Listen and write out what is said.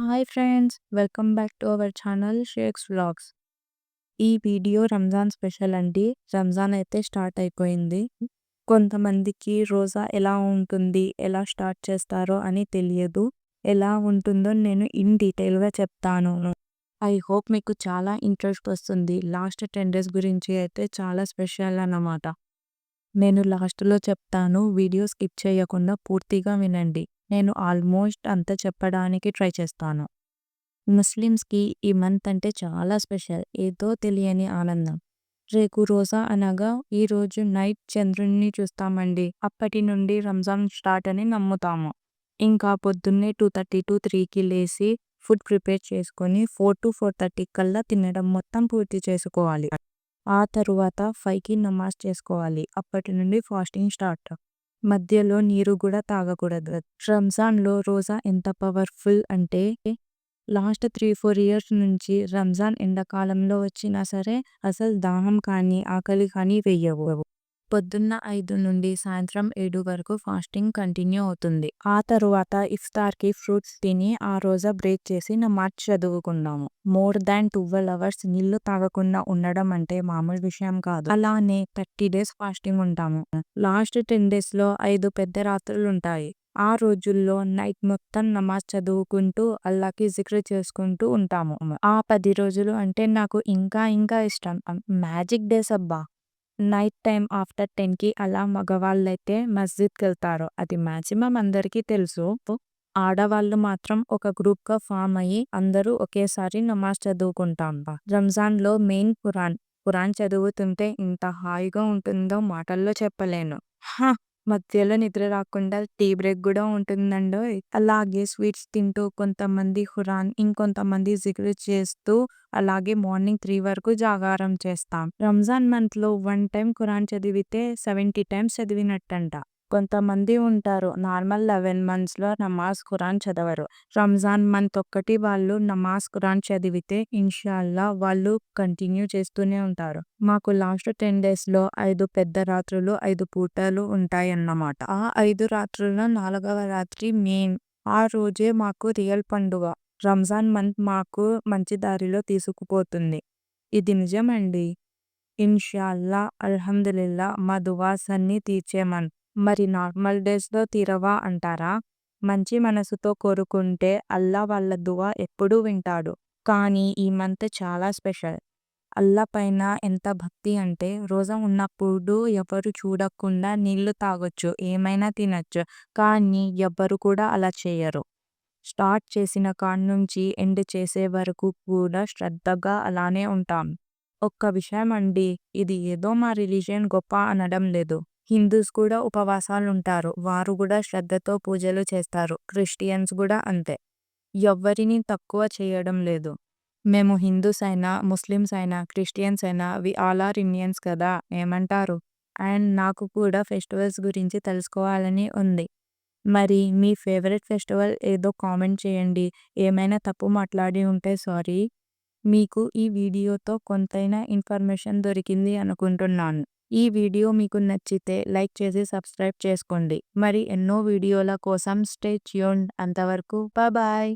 Hi friends welcome back to our channel Shaik's vlogs ఈ video Ramzan special అండి. రంజాన్ అయితే start అయిపోయింది. కొంతమందికి రోజా ఎలా ఉంటుంది ఎలా స్టార్ట్ చేస్తారో అని తెలియదు. ఎలా ఉంటుందో నేను ఇన్ డీటెయిల్గా చెప్తాను. ఐ హోప్ మీకు చాలా ఇంట్రెస్ట్ వస్తుంది. లాస్ట్ టెన్ డేస్ గురించి అయితే చాలా స్పెషల్ అన్నమాట. నేను లాస్ట్లో చెప్తాను. వీడియో స్కిప్ చేయకుండా పూర్తిగా వినండి. నేను ఆల్మోస్ట్ అంతా చెప్పడానికి ట్రై చేస్తాను. ముస్లిమ్స్కి ఈ మంత్ అంటే చాలా స్పెషల్. ఏదో తెలియని ఆనందం. రేపు రోజా అనగా ఈ రోజు నైట్ చంద్రుణ్ణి చూస్తామండి. అప్పటి నుండి రంజాన్ స్టార్ట్ అని నమ్ముతాము. ఇంకా పొద్దున్నే టూ థర్టీ టు త్రీకి లేచి ఫుడ్ ప్రిపేర్ చేసుకొని ఫోర్ టు ఫోర్ థర్టీ కల్లా తినడం మొత్తం పూర్తి చేసుకోవాలి. ఆ తరువాత ఫైవ్కి నమాజ్ చేసుకోవాలి. అప్పటి నుండి ఫాస్టింగ్ స్టార్ట్. మధ్యలో నీరు కూడా తాగకూడదు. రంజాన్లో రోజా ఎంత పవర్ఫుల్ అంటే లాస్ట్ త్రీ ఫోర్ ఇయర్స్ నుంచి రంజాన్ ఎండాకాలంలో వచ్చినా సరే అసలు దాహం కానీ ఆకలి కానీ వెయ్యవు పొద్దున్న ఐదు నుండి సాయంత్రం ఏడు వరకు ఫాస్టింగ్ కంటిన్యూ అవుతుంది. ఆ తరువాత ఇఫ్తార్కి ఫ్రూట్స్ తిని ఆ రోజా బ్రేక్ చేసి నమాజ్ చదువుకున్నాము మోర్ దాన్ ట్వెల్వ్ అవర్స్ నీళ్ళు తాగకుండా ఉండడం అంటే మామూలు విషయం కాదు. అలానే థర్టీ డేస్ ఫాస్టింగ్ ఉంటాము. లాస్ట్ టెన్ డేస్లో ఐదు పెద్ద రాత్రులు ఉంటాయి. ఆ రోజుల్లో నైట్ మొత్తం నమాజ్ చదువుకుంటూ అల్లాకి జిక్ర చేసుకుంటూ ఉంటాము. ఆ పది రోజులు అంటే నాకు ఇంకా ఇంకా ఇష్టం. మ్యాజిక్ డేస్ అబ్బా! నైట్ టైం ఆఫ్టర్ టెన్కి అలా మగవాళ్ళైతే మస్జిద్కి వెళ్తారు అది మాక్సిమం అందరికీ తెలుసు. ఆడవాళ్ళు మాత్రం ఒక గ్రూప్గా ఫామ్ అయ్యి అందరూ ఒకేసారి నమాజ్ చదువుకుంటాం రంజాన్లో మెయిన్ ఖురాన్ ఖురాన్ చదువుతుంటే ఇంత హాయిగా ఉంటుందో మాటల్లో చెప్పలేను. హా! మధ్యలో నిద్ర రాకుండా టీ బ్రేక్ కూడా ఉంటుందండో. అలాగే స్వీట్స్ తింటూ కొంతమంది ఖురాన్ ఇంకొంతమంది జిక్ర్ చేస్తూ అలాగే మార్నింగ్ త్రీ వరకు జాగారం చేస్తాం. రంజాన్ మంత్లో వన్ టైం ఖురాన్ చదివితే సెవెంటీ టైమ్స్ చదివినట్టంట. కొంతమంది ఉంటారు. నార్మల్ లెవెన్ మంత్స్లో నమాజ్ ఖురాన్ చదవరు. రంజాన్ మంత్ ఒక్కటి వాళ్ళు నమాజ్ ఖురాన్ చదివితే ఇన్షాల్లా వాళ్ళు కంటిన్యూ చేస్తూనే ఉంటారు. మాకు లాస్ట్ టెన్ డేస్లో ఐదు పెద్ద రాత్రులు ఐదు పూటలు ఉంటాయి అన్నమాట ఆ ఐదు రాత్రుల్లో నాలుగవ రాత్రి మెయిన్. ఆ రోజే మాకు రియల్ పండుగ. రంజాన్ మంత్ మాకు మంచి దారిలో తీసుకుపోతుంది. ఇది నిజమండి? ఇన్షాల్లా అల్హమ్దుల్లా మా దువాస్ అన్ని తీర్చేమన్ మరి నార్మల్ డేస్లో తీరవా అంటారా? మంచి మనసుతో కోరుకుంటే అల్లా వాళ్ళ దువా ఎప్పుడూ వింటాడు. కానీ ఈ మంత్ చాలా స్పెషల్. అల్లా పైన ఎంత భక్తి అంటే రోజా ఉన్నప్పుడు ఎవరు చూడకుండా నీళ్ళు తాగొచ్చు ఏమైనా తినచ్చు కానీ ఎవ్వరు కూడా అలా చేయరు. స్టార్ట్ చేసిన కాడ నుంచి ఎండ్ చేసే వరకు కూడా శ్రద్ధగా అలానే ఉంటాం. ఒక్క విషయం అండి ఇది ఏదో మా రిలీజియన్ గొప్ప అనడం లేదు. హిందూస్ కూడా ఉపవాసాలు ఉంటారు వారు కూడా శ్రద్ధతో పూజలు చేస్తారు. క్రిస్టియన్స్ కూడా అంతే. ఎవ్వరిని తక్కువ చేయడం లేదు. మేము హిందూస్ అయినా ముస్లిమ్స్ అయినా క్రిస్టియన్స్ అయినా వి ఆల్ ఆర్ ఇండియన్స్ కదా ఏమంటారు? అండ్ నాకు కూడా ఫెస్టివల్స్ గురించి తెలుసుకోవాలని ఉంది. మరి మీ ఫేవరెట్ ఫెస్టివల్ ఏదో కామెంట్ చేయండి. ఏమైనా తప్పు మాట్లాడి ఉంటే సారీ. మీకు ఈ వీడియోతో కొంతైనా ఇన్ఫర్మేషన్ దొరికింది అనుకుంటున్నాను. ఈ వీడియో మీకు నచ్చితే లైక్ చేసి సబ్స్క్రైబ్ చేసుకోండి. మరి ఎన్నో వీడియోల కోసం స్టే ట్యూన్ అంతవరకు బాయ్